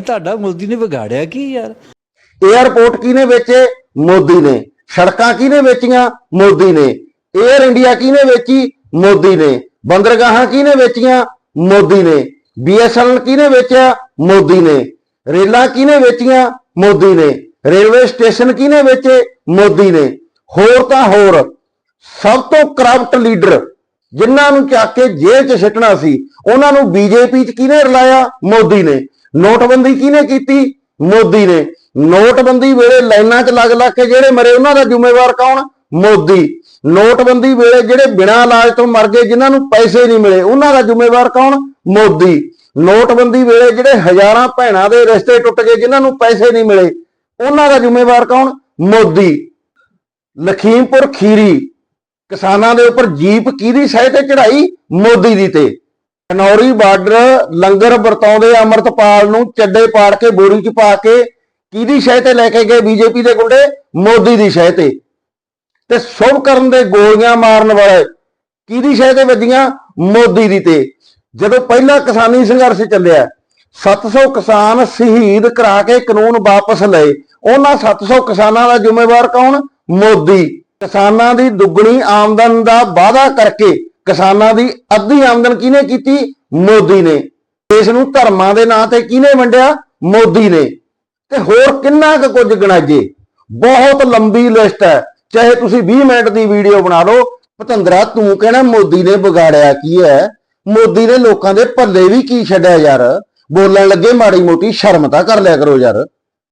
ਤੁਹਾਡਾ ਮੋਦੀ ਨੇ ਵਿਗਾੜਿਆ ਕੀ ਯਾਰ? 에ਅਰਪੋਰਟ ਕਿਹਨੇ ਵੇਚੇ? ਮੋਦੀ ਨੇ। ਸੜਕਾਂ ਕਿਹਨੇ ਵੇਚੀਆਂ? ਮੋਦੀ ਨੇ। 에ਅਰ ਇੰਡੀਆ ਕਿਹਨੇ ਵੇਚੀ? ਮੋਦੀ ਨੇ। ਬੰਦਰਗਾਹਾਂ ਕਿਹਨੇ ਵੇਚੀਆਂ? ਮੋਦੀ ਨੇ। ਬੀਐਸਐਨਐਲ ਕਿਹਨੇ ਵੇਚਿਆ? ਮੋਦੀ ਨੇ। ਰੇਲਾਂ ਕਿਹਨੇ ਵੇਚੀਆਂ? ਮੋਦੀ ਨੇ। ਰੇਲਵੇ ਸਟੇਸ਼ਨ ਕਿਹਨੇ ਵੇਚੇ? ਮੋਦੀ ਨੇ। ਹੋਰ ਤਾਂ ਹੋਰ। ਸਭ ਤੋਂ ਕਰਪਟ ਲੀਡਰ ਜਿਨ੍ਹਾਂ ਨੂੰ ਚੱਕ ਕੇ ਜੇਲ੍ਹ 'ਚ ਸਿੱਟਣਾ ਸੀ, ਉਹਨਾਂ ਨੂੰ ਬੀਜੇਪੀ 'ਚ ਕਿਹਨੇ ਰਲਾਇਆ? ਮੋਦੀ ਨੇ। ਨੋਟਬੰਦੀ ਕਿਹਨੇ ਕੀਤੀ? ਮੋਦੀ ਨੇ। ਨੋਟਬੰਦੀ ਵੇਲੇ ਲਾਈਨਾਂ 'ਚ ਲੱਗ ਲੱਗ ਕੇ ਜਿਹੜੇ ਮਰੇ ਉਹਨਾਂ ਦਾ ਜ਼ਿੰਮੇਵਾਰ ਕੌਣ? ਮੋਦੀ। ਨੋਟਬੰਦੀ ਵੇਲੇ ਜਿਹੜੇ ਬਿਨਾਂ ਇਲਾਜ ਤੋਂ ਮਰ ਗਏ, ਜਿਨ੍ਹਾਂ ਨੂੰ ਪੈਸੇ ਨਹੀਂ ਮਿਲੇ, ਉਹਨਾਂ ਦਾ ਜ਼ਿੰਮੇਵਾਰ ਕੌਣ? ਮੋਦੀ। ਨੋਟਬੰਦੀ ਵੇਲੇ ਜਿਹੜੇ ਹਜ਼ਾਰਾਂ ਭੈਣਾਂ ਦੇ ਰਿਸ਼ਤੇ ਟੁੱਟ ਗਏ, ਜਿਨ੍ਹਾਂ ਨੂੰ ਪੈਸੇ ਨਹੀਂ ਮਿਲੇ, ਉਹਨਾਂ ਦਾ ਜ਼ਿੰਮੇਵਾਰ ਕੌਣ? ਮੋਦੀ। ਲਖੀਮਪੁਰ ਖੀਰੀ ਕਿਸਾਨਾਂ ਦੇ ਉੱਪਰ ਜੀਪ ਕਿਹਦੀ ਸਹਿ ਤੇ ਚੜਾਈ ਮੋਦੀ ਦੀ ਤੇ। ਕਨੌਰੀ ਬਾਰਡਰ ਲੰਗਰ ਵਰਤਾਉਂਦੇ ਅਮਰਤਪਾਲ ਨੂੰ ਚੱਡੇ ਪਾੜ ਕੇ, ਬੋਰੀ 'ਚ ਪਾ ਕੇ, ਕਿਹਦੀ ਸਹਿ ਤੇ ਲੈ ਕੇ ਗਏ ਬੀਜੇਪੀ ਦੇ ਗੁੰਡੇ? ਮੋਦੀ ਦੀ ਸਹਿ ਤੇ। ਤੇ ਸ਼ੁਭ ਕਰਨ ਦੇ ਗੋਲੀਆਂ ਮਾਰਨ ਵਾਲੇ ਕਿਹਦੀ ਸਹਿ ਤੇ ਵੱਜੀਆਂ? ਮੋਦੀ ਦੀ ਤੇ। ਜਦੋਂ ਪਹਿਲਾ ਕਿਸਾਨੀ ਸੰਘਰਸ਼ ਚੱਲਿਆ 700 ਕਿਸਾਨ ਸ਼ਹੀਦ ਕਰਾ ਕੇ ਕਾਨੂੰਨ ਵਾਪਸ ਲਏ। ਉਹਨਾਂ 700 ਕਿਸਾਨਾਂ ਦਾ ਜ਼ਿੰਮੇਵਾਰ ਕੌਣ? ਮੋਦੀ। ਕਿਸਾਨਾਂ ਦੀ ਦੁੱਗਣੀ ਆਮਦਨ ਦਾ ਵਾਅਦਾ ਕਰਕੇ ਕਿਸਾਨਾਂ ਦੀ ਅੱਧੀ ਆਮਦਨ ਕਿਹਨੇ ਕੀਤੀ? ਮੋਦੀ ਨੇ। ਦੇਸ਼ ਨੂੰ ਧਰਮਾਂ ਦੇ ਨਾਂ ਤੇ ਕਿਹਨੇ ਵੰਡਿਆ? ਮੋਦੀ ਨੇ। ਤੇ ਹੋਰ ਕਿੰਨਾ ਕੁ ਕੁਝ ਗਣਾਜੇ ਬਹੁਤ ਲੰਬੀ ਲਿਸਟ ਹੈ। ਚਾਹੇ ਤੁਸੀਂ 20 ਮਿੰਟ ਦੀ ਵੀਡੀਓ ਬਣਾ ਲਓ। ਭਤੰਦਰਾ ਤੂੰ ਕਹਿਣਾ ਮੋਦੀ ਨੇ ਵਿਗਾੜਿਆ ਕੀ ਹੈ? ਮੋਦੀ ਨੇ ਲੋਕਾਂ ਦੇ ਭੱਲੇ ਵੀ ਕੀ ਛੱਡਿਆ ਯਾਰ? ਬੋਲਣ ਲੱਗੇ ਮਾੜੀ ਮੋਟੀ ਸ਼ਰਮ ਤਾਂ ਕਰ ਲਿਆ ਕਰੋ ਯਾਰ।